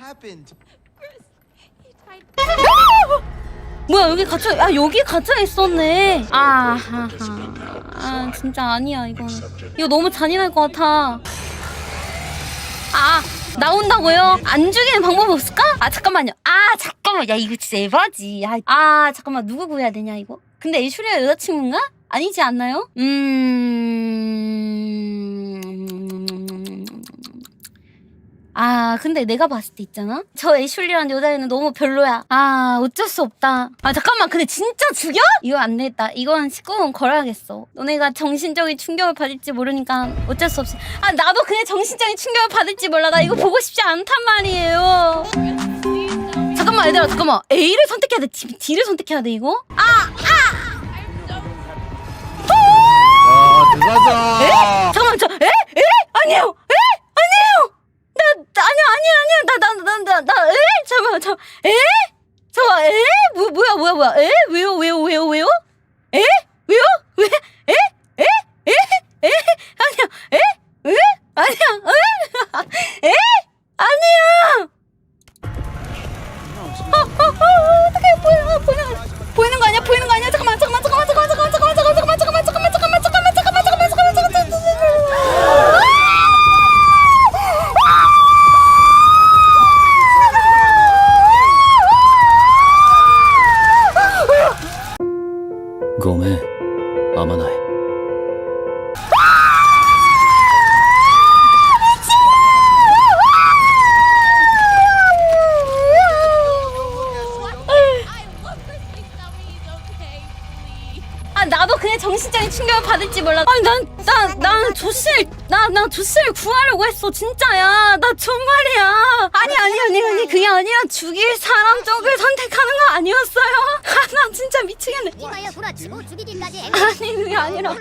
happened? 뭐야 여기 갇혀 아 여기 갇혀 있었네 아, 아, 아, 아 진짜 아니야 이거는 이거 너무 잔인할 것 같아 아 나온다고요? 안 죽이는 방법이 없을까? 아 잠깐만요 아 잠깐만 야 이거 진짜 에바지 아, 아 잠깐만 누구 구해야 되냐 이거 근데 애슈리아 여자친구인가? 아니지 않나요? 음... 아 근데 내가 봤을 때 있잖아 저 애슐리라는 여자애는 너무 별로야 아 어쩔 수 없다 아 잠깐만 근데 진짜 죽여? 이거 안 되겠다 이건 19금 걸어야겠어 너네가 정신적인 충격을 받을지 모르니까 어쩔 수 없이 아 나도 그냥 정신적인 충격을 받을지 몰라 나 이거 보고 싶지 않단 말이에요 잠깐만 얘들아 잠깐만 A를 선택해야 돼 D, D를 선택해야 돼 이거? 아! 아, 들어가자. 잠깐만 저 에? 에? 에? 아니에요 나, 나 아니야 아니야 아니야 나 나 나 나 나 에? 잠깐만 저 에? 저 에? 뭐 뭐야 뭐야 뭐야 에? 왜요 왜요 왜요 왜요? ごめん。あま 나도 그냥 정신적인 충격을 받을지 몰라. 아니 난나난 조실 나나 조실을 구하려고 했어 진짜야. 나 정말이야. 아니 아니 아니 아니 그게 아니라 죽일 사람 쪽을 선택하는 거 아니었어요? 아 나 진짜 미치겠네. 죽이기까지 아니 그게 아니라